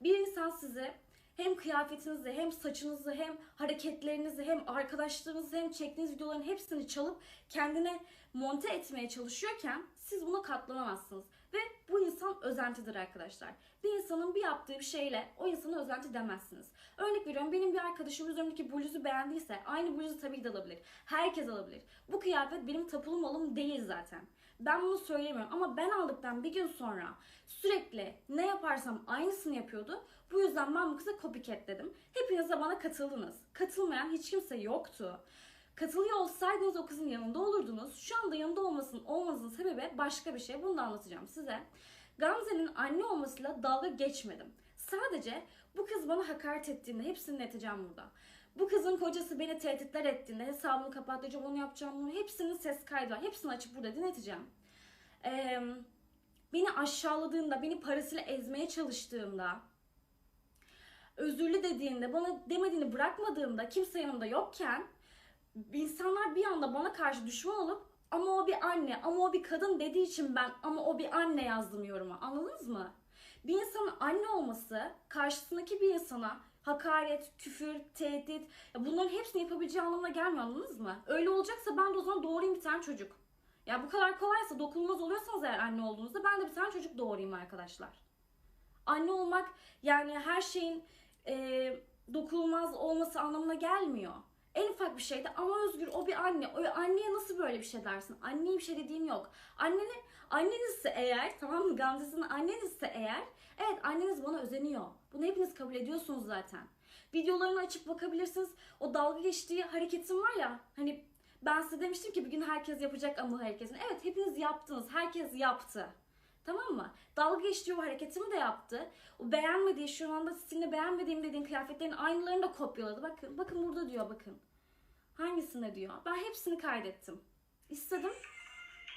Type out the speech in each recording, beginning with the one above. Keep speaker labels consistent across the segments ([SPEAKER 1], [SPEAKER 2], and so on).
[SPEAKER 1] Bir insan sizi hem kıyafetinizi hem saçınızı hem hareketlerinizi hem arkadaşlarınızı hem çektiğiniz videoların hepsini çalıp kendine monte etmeye çalışıyorken siz buna katlanamazsınız. Ve bu insan özentidir arkadaşlar. Bir insanın bir yaptığı bir şeyle o insana özenti demezsiniz. Örnek veriyorum benim bir arkadaşım üzerimdeki bluzu beğendiyse aynı bluzu tabii ki de alabilir. Herkes alabilir. Bu kıyafet benim tapulu malım değil zaten. Ben bunu söylemiyorum ama ben aldıktan bir gün sonra sürekli ne yaparsam aynısını yapıyordu. Bu yüzden ben bu kıza copycat dedim. Hepiniz de bana katıldınız. Katılmayan hiç kimse yoktu. Katılıyor olsaydınız o kızın yanında olurdunuz. Şu anda yanında olmasının olmanızın sebebi başka bir şey. Bunu da anlatacağım size. Gamze'nin anne olmasıyla dalga geçmedim. Sadece bu kız bana hakaret ettiğinde hepsini neteceğim burada. Bu kızın kocası beni tehditler ettiğinde hesabımı kapatacağım, onu yapacağım, bunu hepsinin ses kaydı var. Hepsini açıp burada dinleteceğim. Ee, beni aşağıladığında, beni parasıyla ezmeye çalıştığında, özürlü dediğinde, bana demediğini bırakmadığımda, kimse yanımda yokken insanlar bir anda bana karşı düşman olup ama o bir anne, ama o bir kadın dediği için ben ama o bir anne yazdım yoruma. Anladınız mı? Bir insanın anne olması karşısındaki bir insana hakaret, küfür, tehdit ya bunların hepsini yapabileceği anlamına gelmiyor anladınız mı? Öyle olacaksa ben de o zaman doğurayım bir tane çocuk. Ya bu kadar kolaysa dokunulmaz oluyorsanız eğer anne olduğunuzda ben de bir tane çocuk doğurayım arkadaşlar. Anne olmak yani her şeyin e, dokunulmaz olması anlamına gelmiyor. En ufak bir şeyde ama Özgür o bir anne. O anneye nasıl böyle bir şey dersin? Anneye bir şey dediğim yok. Annenin annenizse eğer tamam mı Gamze'sin annenizse eğer evet anneniz bana özeniyor. Bunu hepiniz kabul ediyorsunuz zaten. Videolarını açıp bakabilirsiniz. O dalga geçtiği hareketim var ya hani ben size demiştim ki bir gün herkes yapacak ama hareketini. Evet hepiniz yaptınız. Herkes yaptı. Tamam mı? Dalga geçtiği o hareketimi de yaptı. O beğenmediği, şu anda sizinle beğenmediğim dediğin kıyafetlerin aynılarını da kopyaladı. Bakın, bakın burada diyor bakın. Hangisinde diyor? Ben hepsini kaydettim. İstedim.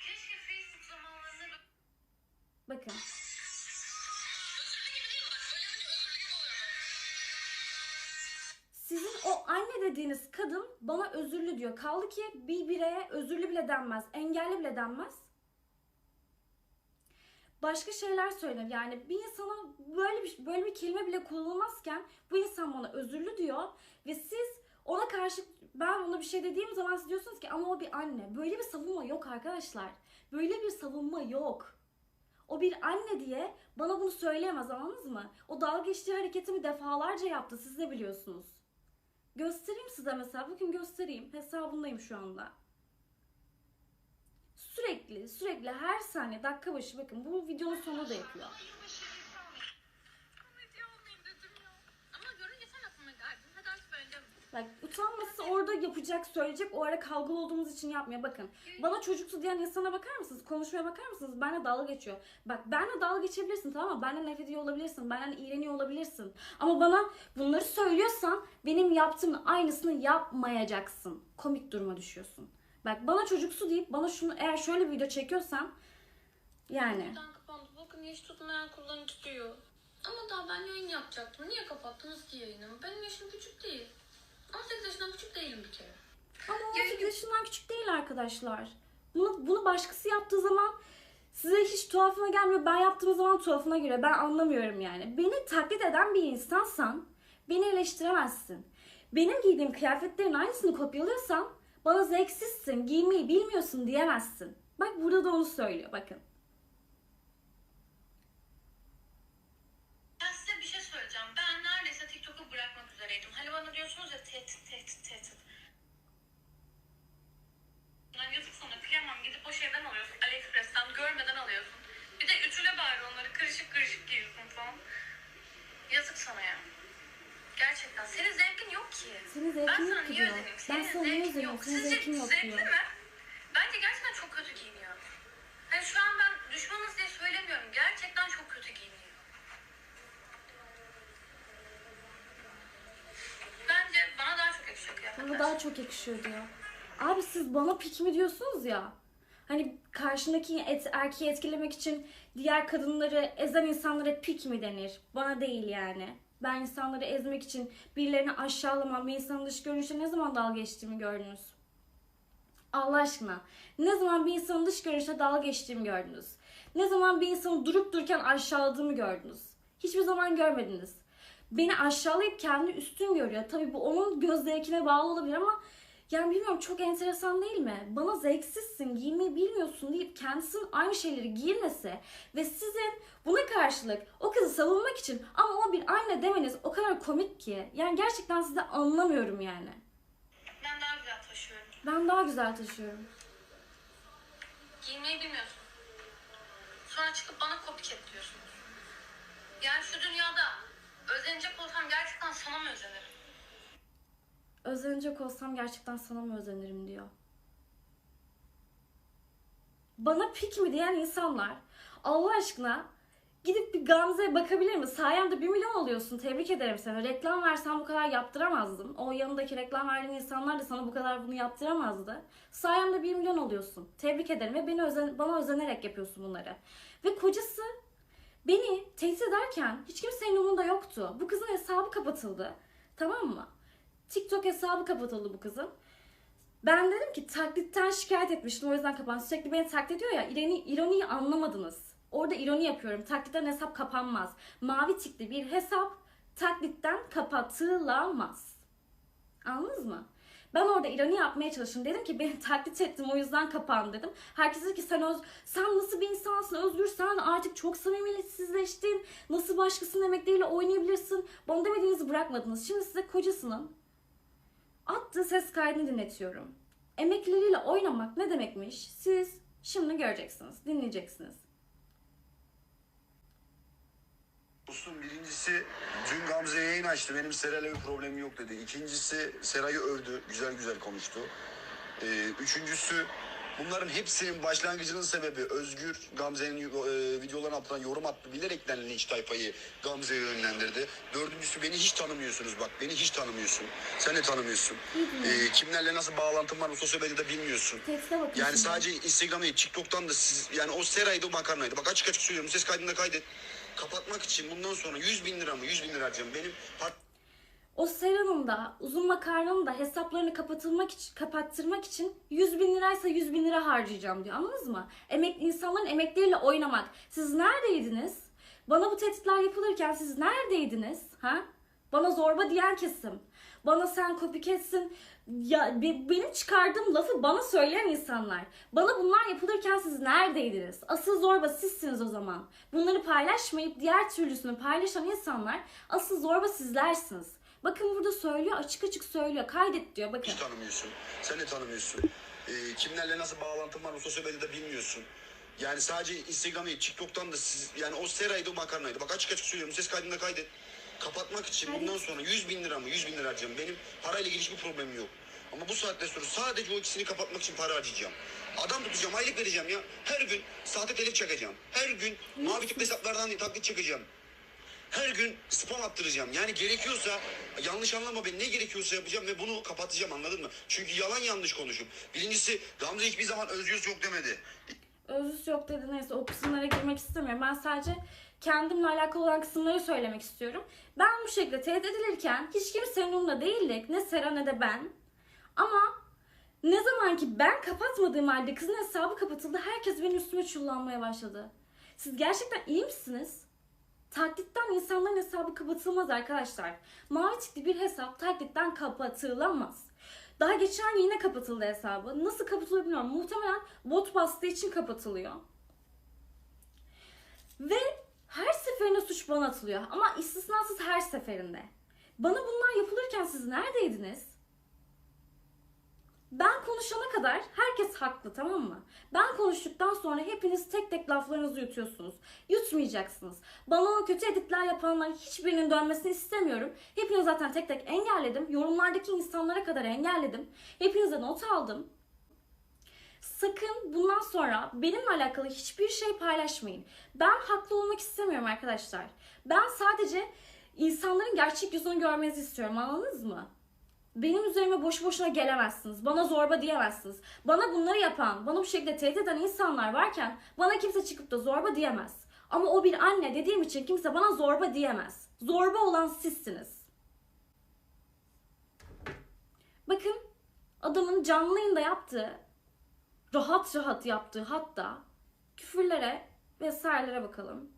[SPEAKER 2] Keşke Facebook zamanlarında
[SPEAKER 1] Bakın. Sizin o anne dediğiniz kadın bana özürlü diyor. Kaldı ki bir bireye özürlü bile denmez. Engelli bile denmez. Başka şeyler söyler. Yani bir insana böyle bir, böyle bir kelime bile kullanılmazken bu insan bana özürlü diyor ve siz ona karşı ben ona bir şey dediğim zaman siz diyorsunuz ki ama o bir anne. Böyle bir savunma yok arkadaşlar. Böyle bir savunma yok. O bir anne diye bana bunu söyleyemez anladınız mı? O dalga geçtiği hareketimi defalarca yaptı siz de biliyorsunuz. Göstereyim size mesela. Bugün göstereyim. Hesabındayım şu anda. Sürekli, sürekli her saniye, dakika başı bakın bu videonun sonunda da yapıyor. Bak utanması orada yapacak, söyleyecek. O ara kavgalı olduğumuz için yapmıyor. Bakın bana çocuksu diyen insana bakar mısınız? Konuşmaya bakar mısınız? Benle dalga geçiyor. Bak benle dalga geçebilirsin tamam mı? Benden nefret ediyor olabilirsin. Benden iğreniyor olabilirsin. Ama bana bunları söylüyorsan benim yaptığımın aynısını yapmayacaksın. Komik duruma düşüyorsun. Bak bana çocuksu deyip bana şunu eğer şöyle bir video çekiyorsan yani.
[SPEAKER 2] Bakın hiç tutmayan kullanıcı diyor. Ama daha ben yayın yapacaktım. Niye kapattınız ki yayınımı? Benim yaşım küçük değil. 18 yaşından küçük değilim bir kere.
[SPEAKER 1] Ama 18 yaşından küçük değil arkadaşlar. Bunu, bunu başkası yaptığı zaman size hiç tuhafına gelmiyor. Ben yaptığım zaman tuhafına geliyor. Ben anlamıyorum yani. Beni taklit eden bir insansan beni eleştiremezsin. Benim giydiğim kıyafetlerin aynısını kopyalıyorsan bana zevksizsin, giymeyi bilmiyorsun diyemezsin. Bak burada da onu söylüyor bakın.
[SPEAKER 2] Ben size bir şey söyleyeceğim. Ben neredeyse TikTok'u bırakmak üzereydim. Hani bana diyorsunuz ya tehdit, tehdit, tehdit. Lan yazık sana kıyamam. Gidip o şeyden alıyorsun. AliExpress'ten görmeden alıyorsun. Bir de ütüle bari onları kırışık kırışık giyiyorsun falan. Yazık sana ya. Gerçekten. Senin zevkin yok ki.
[SPEAKER 1] Senin
[SPEAKER 2] Ben
[SPEAKER 1] zevkin yok ki diyor. Ben sana niye
[SPEAKER 2] yok.
[SPEAKER 1] Senin zevkin yok diyor.
[SPEAKER 2] mi? Bence gerçekten çok kötü giyiniyor. Hani şu an ben düşmanız diye söylemiyorum. Gerçekten çok kötü giyiniyor. Bence bana daha çok yakışıyor kıyafetler.
[SPEAKER 1] Bana daha çok yakışıyor diyor. Abi siz bana pik mi diyorsunuz ya? Hani karşındaki et, erkeği etkilemek için diğer kadınları ezen insanlara pik mi denir? Bana değil yani. Ben insanları ezmek için birilerini aşağılamam, bir insanın dış görünüşe ne zaman dalga geçtiğimi gördünüz? Allah aşkına. Ne zaman bir insanın dış görünüşe dalga geçtiğimi gördünüz? Ne zaman bir insanı durup dururken aşağıladığımı gördünüz? Hiçbir zaman görmediniz. Beni aşağılayıp kendini üstün görüyor. Tabii bu onun göz zevkine bağlı olabilir ama yani bilmiyorum çok enteresan değil mi? Bana zevksizsin, giymeyi bilmiyorsun deyip kendisinin aynı şeyleri giymesi ve sizin buna karşılık o kızı savunmak için ama o bir anne demeniz o kadar komik ki. Yani gerçekten sizi anlamıyorum yani.
[SPEAKER 2] Ben daha güzel taşıyorum.
[SPEAKER 1] Ben daha güzel taşıyorum.
[SPEAKER 2] Giymeyi bilmiyorsun. Sonra çıkıp bana copycat diyorsun. Yani şu dünyada özenecek olsam gerçekten sana mı özenirim?
[SPEAKER 1] Özenecek olsam gerçekten sana mı özenirim diyor. Bana pik mi diyen insanlar Allah aşkına gidip bir Gamze'ye bakabilir mi? Sayemde 1 milyon oluyorsun. Tebrik ederim seni. Reklam versen bu kadar yaptıramazdım. O yanındaki reklam verdiğin insanlar da sana bu kadar bunu yaptıramazdı. Sayemde 1 milyon oluyorsun. Tebrik ederim ve beni özen, bana özenerek yapıyorsun bunları. Ve kocası beni tehdit ederken hiç kimsenin umurunda yoktu. Bu kızın hesabı kapatıldı. Tamam mı? TikTok hesabı kapatıldı bu kızın. Ben dedim ki taklitten şikayet etmiştim o yüzden kapandı. Sürekli beni taklit ediyor ya ironi, ironiyi anlamadınız. Orada ironi yapıyorum. Taklitten hesap kapanmaz. Mavi tikli bir hesap taklitten kapatılamaz. Anladınız mı? Ben orada ironi yapmaya çalıştım. Dedim ki beni taklit ettim o yüzden kapandı dedim. Herkes dedi ki sen öz, sen nasıl bir insansın Özgür sen artık çok samimiyetsizleştin. Nasıl başkasının emekleriyle oynayabilirsin. Bana demediğinizi bırakmadınız. Şimdi size kocasının attığı ses kaydını dinletiyorum. Emekleriyle oynamak ne demekmiş? Siz şimdi göreceksiniz, dinleyeceksiniz.
[SPEAKER 3] Dostum birincisi dün Gamze yayın açtı. Benim Seray'la bir problemim yok dedi. İkincisi Seray'ı övdü. Güzel güzel konuştu. Ee, üçüncüsü bunların hepsinin başlangıcının sebebi Özgür Gamze'nin e, videolarına atılan yorum attı. Bilerekten linç tayfayı Gamze'ye yönlendirdi. Dördüncüsü beni hiç tanımıyorsunuz bak. Beni hiç tanımıyorsun. Sen de tanımıyorsun. Ee, kimlerle nasıl bağlantım var bu sosyal medyada bilmiyorsun. Yani sadece Instagram'da değil, TikTok'tan da siz yani o Seray'dı o makarnaydı. Bak açık açık söylüyorum ses kaydında kaydet. Kapatmak için bundan sonra 100 bin lira mı 100 bin lira harcayacağım. Benim hat-
[SPEAKER 1] O Sera'nın da uzun makarnanın da hesaplarını kapatılmak için, kapattırmak için 100 bin liraysa 100 bin lira harcayacağım diyor. Anladınız mı? Emek, insanların emekleriyle oynamak. Siz neredeydiniz? Bana bu tehditler yapılırken siz neredeydiniz? Ha? Bana zorba diyen kesim. Bana sen copycat'sin. Ya be- benim çıkardığım lafı bana söyleyen insanlar. Bana bunlar yapılırken siz neredeydiniz? Asıl zorba sizsiniz o zaman. Bunları paylaşmayıp diğer türlüsünü paylaşan insanlar asıl zorba sizlersiniz. Bakın burada söylüyor açık açık söylüyor. Kaydet diyor bakın.
[SPEAKER 3] hiç tanımıyorsun. Sen de tanımıyorsun. Ee, kimlerle nasıl bağlantım var bu sosyal medyada bilmiyorsun. Yani sadece Instagram'da değil, TikTok'tan da siz yani o Seray'dı o makarnaydı. Bak açık açık söylüyorum ses kaydında kaydet. Kapatmak için
[SPEAKER 1] Kaydet.
[SPEAKER 3] bundan sonra 100 bin lira mı 100 bin lira harcayacağım. Benim parayla ilgili hiçbir problemim yok. Ama bu saatten sonra sadece o ikisini kapatmak için para harcayacağım. Adam tutacağım, aylık vereceğim ya. Her gün sahte telif çakacağım. Her gün mavi tip hesaplardan taklit çekeceğim. Her gün spam attıracağım. Yani gerekiyorsa yanlış anlama beni ne gerekiyorsa yapacağım ve bunu kapatacağım anladın mı? Çünkü yalan yanlış konuşup. Birincisi Gamze hiçbir zaman özgür yok demedi.
[SPEAKER 1] Özüs yok dedi neyse o kısımlara girmek istemiyorum. Ben sadece kendimle alakalı olan kısımları söylemek istiyorum. Ben bu şekilde tehdit edilirken hiç kimsenin umurunda değildik. Ne Sera ne de ben. Ama ne zaman ki ben kapatmadığım halde kızın hesabı kapatıldı herkes benim üstüme çullanmaya başladı. Siz gerçekten iyi misiniz? Taklitten insanların hesabı kapatılmaz arkadaşlar. Mavi tikli bir hesap taklitten kapatılamaz. Daha geçen yine kapatıldı hesabı. Nasıl kapatılıyor bilmiyorum. Muhtemelen bot bastığı için kapatılıyor. Ve her seferinde suç bana atılıyor. Ama istisnasız her seferinde. Bana bunlar yapılırken siz neredeydiniz? Ben konuşana kadar herkes haklı tamam mı? Ben konuştuktan sonra hepiniz tek tek laflarınızı yutuyorsunuz. Yutmayacaksınız. Bana o kötü editler yapanların hiçbirinin dönmesini istemiyorum. Hepinizi zaten tek tek engelledim. Yorumlardaki insanlara kadar engelledim. Hepinize not aldım. Sakın bundan sonra benimle alakalı hiçbir şey paylaşmayın. Ben haklı olmak istemiyorum arkadaşlar. Ben sadece insanların gerçek yüzünü görmenizi istiyorum anladınız mı? Benim üzerime boş boşuna gelemezsiniz. Bana zorba diyemezsiniz. Bana bunları yapan, bana bu şekilde tehdit eden insanlar varken bana kimse çıkıp da zorba diyemez. Ama o bir anne dediğim için kimse bana zorba diyemez. Zorba olan sizsiniz. Bakın adamın canlı yayında yaptığı, rahat rahat yaptığı hatta küfürlere vesairelere bakalım.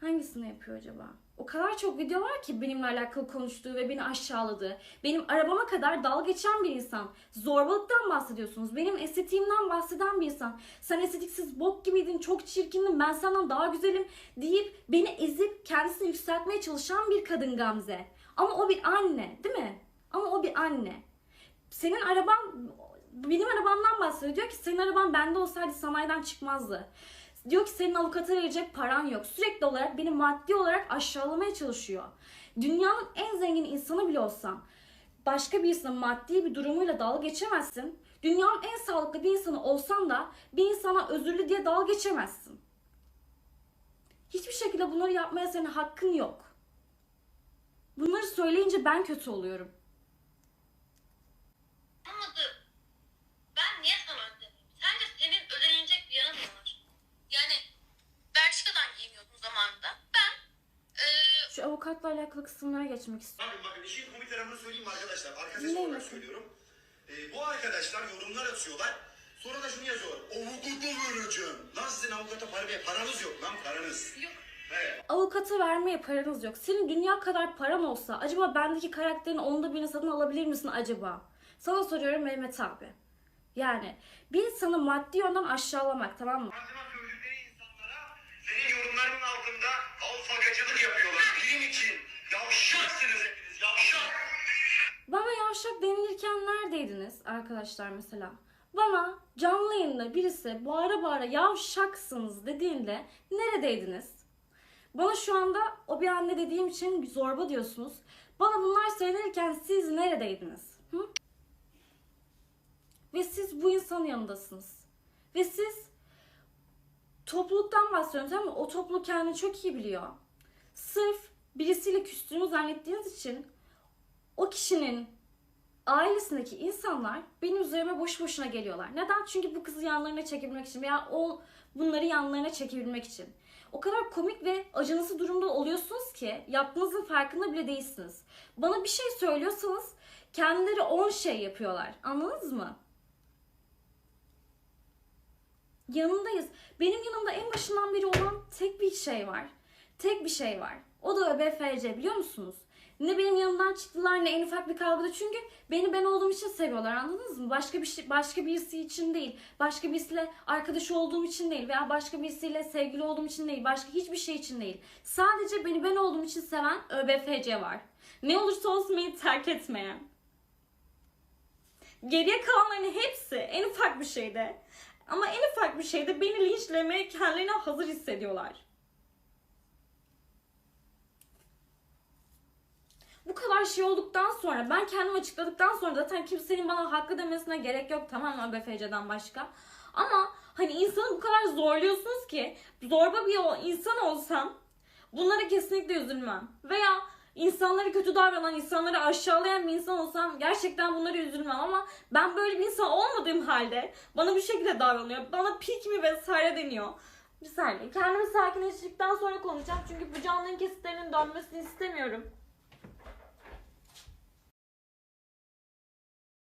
[SPEAKER 1] Hangisini yapıyor acaba? O kadar çok video var ki benimle alakalı konuştuğu ve beni aşağıladığı. Benim arabama kadar dalga geçen bir insan. Zorbalıktan bahsediyorsunuz. Benim estetiğimden bahseden bir insan. Sen estetiksiz bok gibiydin, çok çirkindin, ben senden daha güzelim deyip beni ezip kendisini yükseltmeye çalışan bir kadın Gamze. Ama o bir anne, değil mi? Ama o bir anne. Senin araban benim arabamdan bahsediyor. Diyor ki senin araban bende olsaydı sanayiden çıkmazdı. Diyor ki senin avukata verecek paran yok. Sürekli olarak beni maddi olarak aşağılamaya çalışıyor. Dünyanın en zengin insanı bile olsam başka birisinin maddi bir durumuyla dalga geçemezsin. Dünyanın en sağlıklı bir insanı olsan da bir insana özürlü diye dalga geçemezsin. Hiçbir şekilde bunları yapmaya senin hakkın yok. Bunları söyleyince ben kötü oluyorum.
[SPEAKER 2] Anlamadım. Ben niye sana özeneyim? Sence senin özenilecek bir yanın mı var? Yani Belçika'dan giyiniyordun zamanında. Ben eee
[SPEAKER 1] Şu avukatla alakalı kısımlara geçmek istiyorum.
[SPEAKER 4] Bakın bakın işin komik tarafını söyleyeyim mi arkadaşlar? Arkadaş
[SPEAKER 1] Dinleyin
[SPEAKER 4] olarak
[SPEAKER 1] bakın.
[SPEAKER 4] söylüyorum. Ee, bu arkadaşlar yorumlar atıyorlar. Sonra da şunu yazıyorlar. Avukata vereceğim. Lan sizin avukata para paranız yok lan paranız.
[SPEAKER 2] yok.
[SPEAKER 4] He.
[SPEAKER 1] Avukata vermeye paranız yok. Senin dünya kadar paran olsa acaba bendeki karakterin onda birini satın alabilir misin acaba? Sana soruyorum Mehmet abi. Yani bir insanı maddi yönden aşağılamak tamam mı?
[SPEAKER 4] Ağzıma sövdükleri insanlara senin yorumlarının altında alfagacılık yapıyorlar.
[SPEAKER 1] Neredeydiniz arkadaşlar mesela? Bana canlı yayında birisi bağıra bağıra yavşaksınız dediğinde neredeydiniz? Bana şu anda o bir anne dediğim için zorba diyorsunuz. Bana bunlar söylenirken siz neredeydiniz? Hı? Ve siz bu insanın yanındasınız. Ve siz topluluktan bahsediyorum tamam mı? O topluluk kendini çok iyi biliyor. Sırf birisiyle küstüğünü zannettiğiniz için o kişinin ailesindeki insanlar benim üzerime boş boşuna geliyorlar. Neden? Çünkü bu kızı yanlarına çekebilmek için veya o bunları yanlarına çekebilmek için. O kadar komik ve acınası durumda oluyorsunuz ki yaptığınızın farkında bile değilsiniz. Bana bir şey söylüyorsanız kendileri 10 şey yapıyorlar. Anladınız mı? Yanındayız. Benim yanımda en başından beri olan tek bir şey var. Tek bir şey var. O da ÖBFC biliyor musunuz? Ne benim yanımdan çıktılar ne en ufak bir kavgada çünkü beni ben olduğum için seviyorlar anladınız mı? Başka bir şey, başka birisi için değil. Başka birisiyle arkadaş olduğum için değil veya başka birisiyle sevgili olduğum için değil. Başka hiçbir şey için değil. Sadece beni ben olduğum için seven ÖBFC var. Ne olursa olsun beni terk etmeyen. Geriye kalanların hepsi en ufak bir şeyde ama en ufak bir şeyde beni linçlemeye kendilerine hazır hissediyorlar. Bu kadar şey olduktan sonra ben kendimi açıkladıktan sonra zaten kimsenin bana hakkı demesine gerek yok tamam mı BFC'den başka. Ama hani insanı bu kadar zorluyorsunuz ki zorba bir insan olsam bunlara kesinlikle üzülmem. Veya insanlara kötü davranan, insanları aşağılayan bir insan olsam gerçekten bunlara üzülmem ama ben böyle bir insan olmadığım halde bana bu şekilde davranıyor. Bana pik mi vesaire deniyor. Bir saniye. Kendimi sakinleştirdikten sonra konuşacağım çünkü bu canlının kesitlerinin dönmesini istemiyorum.